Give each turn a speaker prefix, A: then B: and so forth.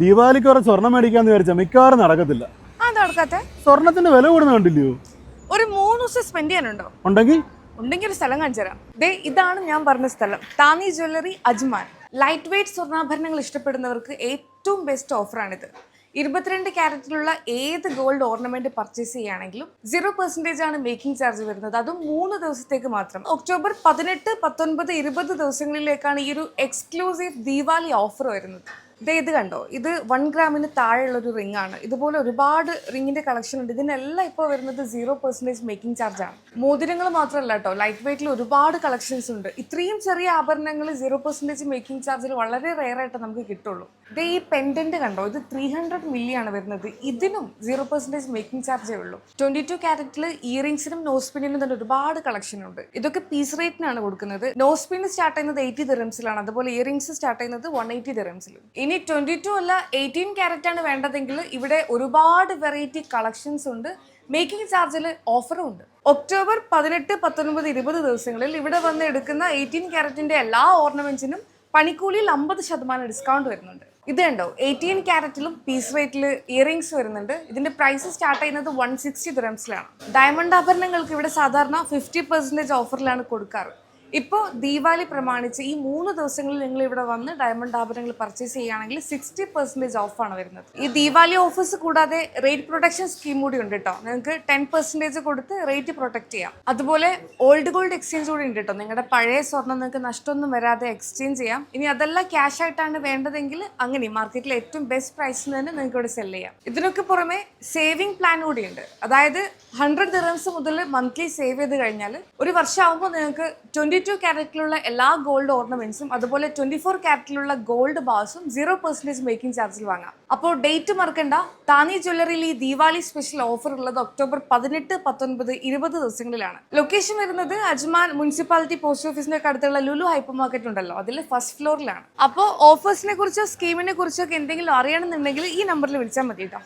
A: ദീപാവലിക്ക് വരെ സ്വർണം മേടിക്കാന്ന് വിചാരിച്ചാൽ മിക്കവാറും നടക്കത്തില്ല. സ്വർണത്തിന്റെ വില കൂടുന്ന കണ്ടില്ലയോ
B: ഒരു മൂന്ന് ദിവസം സ്പെൻഡ് ചെയ്യാനുണ്ടോ?
A: ഉണ്ടെങ്കിൽ?
B: ഉണ്ടെങ്കിൽ ഒരു സ്ഥലം കാണിച്ചു തരാം. ദേ ഇതാണ് ഞാൻ പറഞ്ഞ സ്ഥലം. Thani jewellery Ajman. Light weight സ്വർണാഭരണങ്ങൾ ഇഷ്ടപ്പെടുന്നവർക്ക് ഏറ്റവും ബെസ്റ്റ് ഓഫറാണിത് ഇരുപത്തിരണ്ട് ക്യാരറ്റിലുള്ള ഏത് ഗോൾഡ് ഓർണമെന്റ് പർച്ചേസ് ചെയ്യുകയാണെങ്കിലും സീറോ പെർസെന്റേജ് ആണ് മേക്കിംഗ് ചാർജ് വരുന്നത്. അതും മൂന്ന് ദിവസത്തേക്ക് മാത്രം. ഒക്ടോബർ പതിനെട്ട് പത്തൊൻപത് ഇരുപത് ദിവസങ്ങളിലേക്കാണ് ഈ ഒരു എക്സ്ക്ലൂസീവ് ദീപാവലി ഓഫർ വരുന്നത്. ദേ ഇത് കണ്ടോ? ഇത് വൺ ഗ്രാമിന് താഴെയുള്ള ഒരു റിംഗ് ആണ്. ഇതുപോലെ ഒരുപാട് റിങ്ങിന്റെ കളക്ഷൻ ഉണ്ട്. ഇതിനെല്ലാം ഇപ്പോൾ വരുന്നത് സീറോ പെർസെന്റേജ് മേക്കിംഗ് ചാർജ് ആണ്. മോതിരങ്ങൾ മാത്രമല്ല കേട്ടോ ലൈറ്റ് വെയിറ്റിൽ ഒരുപാട് കളക്ഷൻസ് ഉണ്ട്. ഇത്രയും ചെറിയ ആഭരണങ്ങൾ സീറോ പെർസെന്റേജ് മേക്കിംഗ് ചാർജിൽ വളരെ റെയർ ആയിട്ട് നമുക്ക് കിട്ടുള്ളൂ. ഇതേ ഈ പെൻഡന്റ് കണ്ടോ? ഇത് ത്രീ ഹൺഡ്രഡ് മില്ലി ആണ് വരുന്നത്. ഇതിനും സീറോ പെർസെന്റേജ് മേക്കിംഗ് ചാർജേ ഉള്ളൂ. ട്വന്റി ടു ക്യാരറ്റിൽ ഇയറിംഗ്സിനും നോസ്പിനും തന്നെ ഒരുപാട് കളക്ഷൻ ഉണ്ട്. ഇതൊക്കെ പീസ് റേറ്റിനാണ് കൊടുക്കുന്നത്. നോസ്പിന് സ്റ്റാർട്ട് ചെയ്യുന്നത് എയ്റ്റി ദിറംസിലാണ് അതുപോലെ ഇയറിംഗ്സ് സ്റ്റാർട്ട് ചെയ്യുന്നത് വൺ എയ്റ്റി ദിറംസിലും ഇനി ട്വന്റി ടു അല്ല എയ്റ്റീൻ ക്യാരറ്റ് ആണ് വേണ്ടതെങ്കിൽ ഇവിടെ ഒരുപാട് വെറൈറ്റി കളക്ഷൻസ് ഉണ്ട്. മേക്കിംഗ് ചാർജിൽ ഓഫറും ഉണ്ട്. ഒക്ടോബർ പതിനെട്ട് പത്തൊൻപത് ഇരുപത് ദിവസങ്ങളിൽ ഇവിടെ വന്ന് എടുക്കുന്ന എയ്റ്റീൻ ക്യാരറ്റിന്റെ എല്ലാ ഓർണമെന്റ്സിനും പണിക്കൂലിയിൽ അമ്പത് ശതമാനം ഡിസ്കൗണ്ട് വരുന്നുണ്ട്. ഇത് കണ്ടോ? എയ്റ്റീൻ ക്യാരറ്റിലും പീസ് റേറ്റിൽ ഇയറിംഗ്സ് വരുന്നുണ്ട്. ഇതിന്റെ പ്രൈസ് സ്റ്റാർട്ട് ചെയ്യുന്നത് വൺ സിക്സ്റ്റി ദ്രംസിലാണ് ഡയമണ്ട് ആഭരണങ്ങൾക്ക് ഇവിടെ സാധാരണ ഫിഫ്റ്റി പെർസെന്റേജ് ഓഫറിലാണ് കൊടുക്കാറ്. ഇപ്പോൾ ദീപാവലി പ്രമാണിച്ച് ഈ മൂന്ന് ദിവസങ്ങളിൽ നിങ്ങൾ ഇവിടെ വന്ന് ഡയമണ്ട് ആഭരണങ്ങൾ പർച്ചേസ് ചെയ്യുകയാണെങ്കിൽ സിക്സ്റ്റി പെർസെന്റേജ് ഓഫാണ് വരുന്നത്. ഈ ദീപാവലി ഓഫേഴ്സ് കൂടാതെ റേറ്റ് പ്രൊട്ടക്ഷൻ സ്കീം കൂടി ഉണ്ട് കേട്ടോ നിങ്ങൾക്ക് ടെൻ പെർസെന്റേജ് കൊടുത്ത് റേറ്റ് പ്രൊട്ടക്ട് ചെയ്യാം. അതുപോലെ ഓൾഡ് ഗോൾഡ് എക്സ്ചേഞ്ച് കൂടി ഉണ്ട് കേട്ടോ നിങ്ങളുടെ പഴയ സ്വർണം നിങ്ങൾക്ക് നഷ്ടമൊന്നും വരാതെ എക്സ്ചേഞ്ച് ചെയ്യാം. ഇനി അതെല്ലാം ക്യാഷ് ആയിട്ടാണ് വേണ്ടതെങ്കിൽ അങ്ങനെ മാർക്കറ്റിലെ ഏറ്റവും ബെസ്റ്റ് പ്രൈസിൽ തന്നെ നിങ്ങൾക്ക് ഇവിടെ സെൽ ചെയ്യാം. ഇതിനൊക്കെ പുറമെ സേവിംഗ് പ്ലാൻ കൂടിയുണ്ട് അതായത് ഹൺഡ്രഡ് ദിറംസ് മുതൽ മന്ത്ലി സേവ് ചെയ്ത് കഴിഞ്ഞാൽ ഒരു വർഷമാകുമ്പോൾ നിങ്ങൾക്ക് ട്വന്റി ടു ക്യാരറ്റിലുള്ള എല്ലാ ഗോൾഡ് ഓർണമെന്റ്സും അതുപോലെ ട്വന്റി ഫോർ ക്യാരറ്റിലുള്ള ഗോൾഡ് ബാസും സീറോ പെർസെന്റേജ് മേക്കിംഗ് ചാർജിൽ വാങ്ങാം. അപ്പോൾ ഡേറ്റ് മറക്കണ്ട. താനി ജ്വല്ലറിയിൽ ഈ ദീപാവലി സ്പെഷ്യൽ ഓഫർ ഉള്ളത് ഒക്ടോബർ പതിനെട്ട് പത്തൊൻപത് ഇരുപത് ദിവസങ്ങളിലാണ്. ലൊക്കേഷൻ വരുന്നത് അജ്മാൻ മുനിസിപ്പാലിറ്റി പോസ്റ്റ് ഓഫീസിന്റെ അടുത്തുള്ള ലുലു ഹൈപ്പർ മാർക്കറ്റ് ഉണ്ടല്ലോ. അതിൽ ഫസ്റ്റ് ഫ്ലോറിലാണ് അപ്പോൾ ഓഫേഴ്സിനെ കുറിച്ചോ സ്കീമിനെ കുറിച്ചോ ഒക്കെ എന്തെങ്കിലും അറിയണമെന്നുണ്ടെങ്കിൽ ഈ നമ്പറിൽ വിളിച്ചാൽ മതി കേട്ടോ.